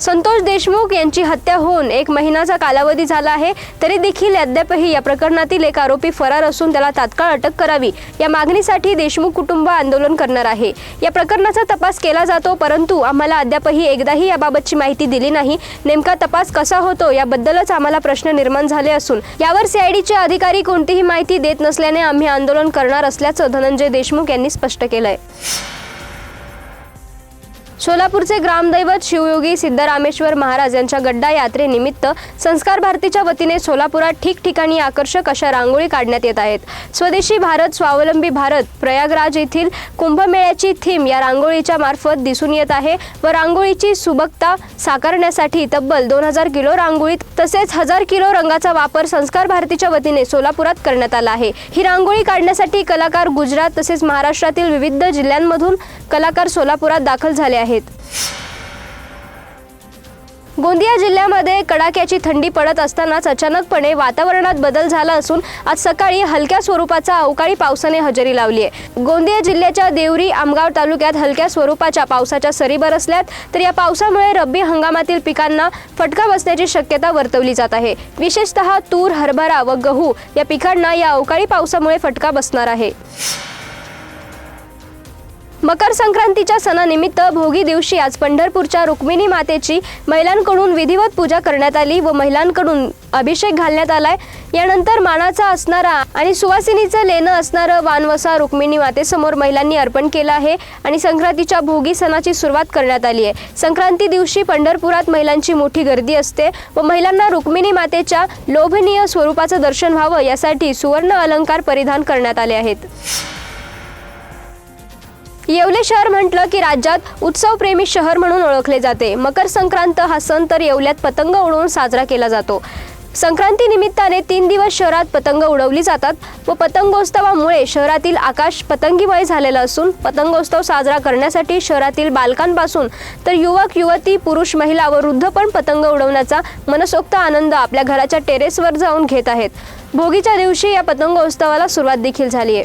संतोष देशमुख यांची हत्या होऊन एक महिन्याचा कालावधी झाला आहे तरी देखील अद्यापही या प्रकरणातील एक आरोपी फरार असून त्याला तात्काळ अटक करावी. या मागणीसाठी देशमुख कुटुंब आंदोलन करणार आहे. या प्रकरणाचा तपास केला जातो परंतु आम्हाला अद्यापही एकदाही याबाबतची माहिती दिली नाही. नेमका तपास कसा होतो याबद्दलच आम्हाला प्रश्न निर्माण झाले असून यावर सीआयडीचे अधिकारी कोणतीही माहिती देत नसल्याने आम्ही आंदोलन करणार असल्याचं धनंजय देशमुख यांनी स्पष्ट केलंय. सोलापूरचे ग्रामदैवत शिवयोगी सिद्धरामेश्वर महाराज यांच्या गड्डा यात्रेनिमित्त संस्कार भारतीच्या वतीने सोलापुरात ठिकठिकाणी आकर्षक अशा रांगोळी काढण्यात येत आहेत. स्वदेशी भारत स्वावलंबी भारत प्रयागराज येथील कुंभमेळ्याची थीम या रांगोळीच्या मार्फत दिसून येत आहे व रांगोळीची सुबकता साकारण्यासाठी तब्बल दोन हजार किलो रांगोळीत तसेच हजार किलो रंगाचा वापर संस्कार भारतीच्या वतीने सोलापुरात करण्यात आला आहे. ही रांगोळी काढण्यासाठी कलाकार गुजरात तसेच महाराष्ट्रातील विविध जिल्ह्यांमधून कलाकार सोलापुरात दाखल झाले आहेत. गोंदिया जिल्ह्यामध्ये कडाक्याची थंडी पडत असतानाच अचानकपणे वातावरणात बदल झाला असून आज सकाळी हलक्या स्वरूपाचा अवकाळी पावसाने हजेरी लावली आहे. गोंदिया जिल्ह्याच्या देवरी आमगाव तालुक्यात हलक्या स्वरूपाच्या पावसाच्या सरी बरसल्यात तर या पावसामुळे रब्बी हंगामातील पिकांना फटका बसण्याची शक्यता वर्तवली जात आहे. विशेषतः तूर हरभरा व गहू या पिकांना या अवकाळी पावसामुळे फटका बसणार आहे. मकर संक्रांतीच्या सणानिमित्त भोगी दिवशी आज पंढरपूरच्या रुक्मिणी मातेची महिलांकडून विधिवत पूजा करण्यात आली व महिलांकडून अभिषेक घालण्यात आलाय. यानंतर मानाचा असणारा आणि सुवासिनीचं लेणं असणारं वानवसा रुक्मिणी मातेसमोर महिलांनी अर्पण केलं आहे आणि संक्रांतीच्या भोगी सणाची सुरुवात करण्यात आली आहे. संक्रांती दिवशी पंढरपुरात महिलांची मोठी गर्दी असते व महिलांना रुक्मिणी मातेच्या लोभनीय स्वरूपाचं दर्शन व्हावं यासाठी सुवर्ण अलंकार परिधान करण्यात आले आहेत. येवले शहर म्हटलं की राज्यात उत्सवप्रेमी शहर म्हणून ओळखले जाते. मकर संक्रांत हा सण तर येवल्यात पतंग उडवून साजरा केला जातो. संक्रांती निमित्ताने तीन दिवस शहरात पतंग उडवली जातात व पतंगोत्सवामुळे शहरातील आकाश पतंगीमय झालेलं असून पतंगोत्सव साजरा करण्यासाठी शहरातील बालकांपासून तर युवक युवती पुरुष महिला व वृद्ध पण पतंग उडवण्याचा मनसोक्त आनंद आपल्या घराच्या टेरेसवर जाऊन घेत आहेत. भोगीच्या दिवशी या पतंगोत्सवाला सुरुवात देखील झाली आहे.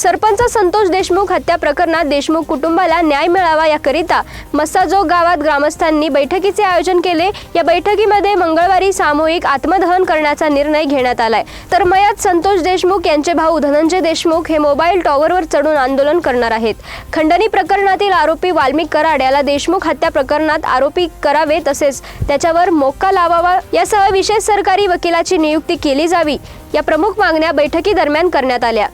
सरपंच संतोष देशमुख हत्या प्रकरणात देशमुख कुटुंबाला न्याय मिळावा याकरिता मस्साजोग गावात ग्रामस्थांनी बैठकीचे आयोजन केले. या बैठकीमध्ये मंगळवारी सामूहिक आत्मदहन करण्याचा निर्णय घेण्यात आलाय. तर मयात संतोष देशमुख यांचे भाऊ धनंजय देशमुख हे मोबाईल टॉवरवर चढून आंदोलन करणार आहेत. खंडणी प्रकरणातील आरोपी वाल्मिक कराड याला देशमुख हत्या प्रकरणात आरोपी करावे तसेच त्याच्यावर मोक्का लावावा यासह विशेष सरकारी वकिलाची नियुक्ती केली जावी. या प्रमुख मागण्या बैठकीदरम्यान करण्यात आल्या.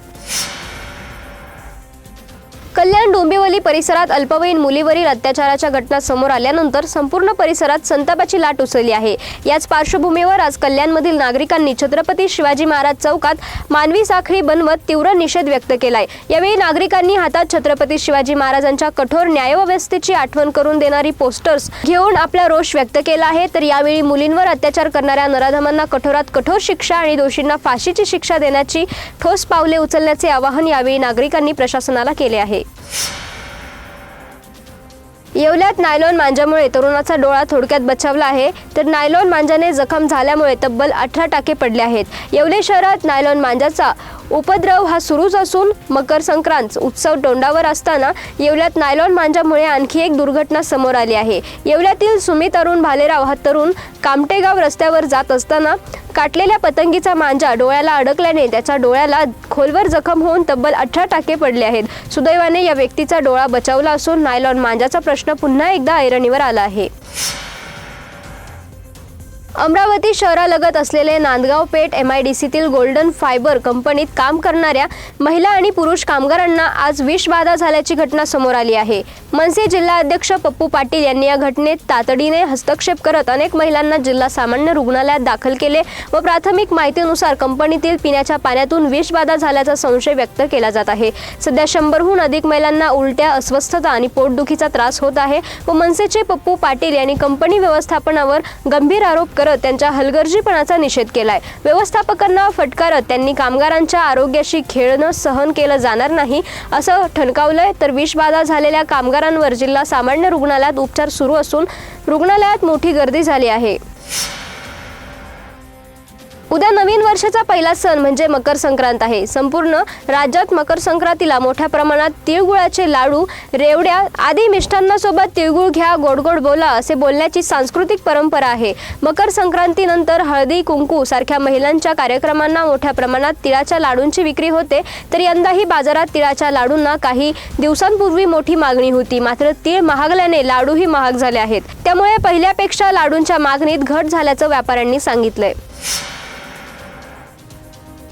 कल्याण डोंबिवली परिसरात अल्पवयीन मुलीवरील अत्याचाराच्या घटना समोर आल्यानंतर संपूर्ण परिसरात संतापाची लाट उसळली आहे. याच पार्श्वभूमीवर आज कल्याणमधील नागरिकांनी छत्रपती शिवाजी महाराज चौकात मानवी साखळी बनवत तीव्र निषेध व्यक्त केलाय. यावेळी नागरिकांनी हातात छत्रपती शिवाजी महाराजांच्या कठोर न्यायव्यवस्थेची आठवण करून देणारी पोस्टर्स घेऊन आपला रोष व्यक्त केला आहे. तर यावेळी मुलींवर अत्याचार करणाऱ्या नराधमांना कठोरात कठोर शिक्षा आणि दोषींना फाशीची शिक्षा देण्याची ठोस पावले उचलण्याचे आवाहन यावेळी नागरिकांनी प्रशासनाला केले आहे. येवल्यात नायलॉन मांजामुळे तरुणाचा डोळा थोडक्यात बचावला आहे तर नायलॉन मांजाने जखम झाल्यामुळे तब्बल अठरा टाके पडले आहेत. येवले शहरात नायलॉन मांजाचा उपद्रव हा सुरूच असून मकर संक्रांत उत्सव तोंडावर असताना येवल्यात नायलॉन मांजामुळे आणखी एक दुर्घटना समोर आली आहे. येवल्यातील सुमित अरुण भालेराव हा तरुण कामटेगाव रस्त्यावर जात असताना काटलेल्या पतंगीचा मांजा डोळ्याला अडकल्याने त्याच्या डोळ्याला खोलवर जखम होऊन तब्बल अठरा टाके पडले आहेत. सुदैवाने या व्यक्तीचा डोळा बचावला असून नायलॉन मांजाचा प्रश्न पुन्हा एकदा ऐरणीवर आला आहे. अमरावती शहरालगत असलेले Nandgaon Peth M I D सीतील golden fibre कंपनीत काम करणाऱ्या महिला आणि पुरुष कामगारांना आज विषबाधा झाल्याची घटना समोर आली आहे. मनसे जिल्हा अध्यक्ष पप्पू पाटील यांनी या घटनेत तातडीने हस्तक्षेप करत अनेक महिलांना जिल्हा सामान्य रुग्णालयात दाखल केले व प्राथमिक माहितीनुसार कंपनीतील पिण्याच्या पाण्यातून विषबाधा झाल्याचा संशय व्यक्त केला जात आहे. सध्या शंभरहून अधिक महिलांना उलट्या अस्वस्थता आणि पोटदुखीचा त्रास होत आहे व मनसेचे पप्पू पाटील यांनी कंपनी व्यवस्थापनावर गंभीर आरोप करत त्यांच्या हलगर्जीपणाचा निषेध केलाय. व्यवस्थापकांना फटकारत त्यांनी कामगारांच्या आरोग्याशी खेळणं सहन केलं जाणार नाही असं ठणकावलंय. तर विषबाधा झालेल्या कामगारांवर जिल्हा सामान्य रुग्णालयात उपचार सुरू असून रुग्णालयात मोठी गर्दी झाली आहे. उद्या नवीन वर्षाचा पहिला सण म्हणजे मकर संक्रांत आहे. संपूर्ण राज्यात मकर संक्रांतीला मोठ्या प्रमाणात तिळगुळाचे लाडू रेवड्या आदी मिष्टांनासोबत तिळगुळ घ्या गोड गोड बोला असे बोलण्याची सांस्कृतिक परंपरा आहे. मकर संक्रांतीनंतर हळदी कुंकू सारख्या महिलांच्या कार्यक्रमांना मोठ्या प्रमाणात तिळाच्या लाडूंची विक्री होते. तर यंदाही बाजारात तिळाच्या लाडूंना काही दिवसांपूर्वी मोठी मागणी होती. मात्र तीळ महागल्याने लाडूही महाग झाले आहेत. त्यामुळे पहिल्यापेक्षा लाडूंच्या मागणीत घट झाल्याचं व्यापाऱ्यांनी सांगितलंय.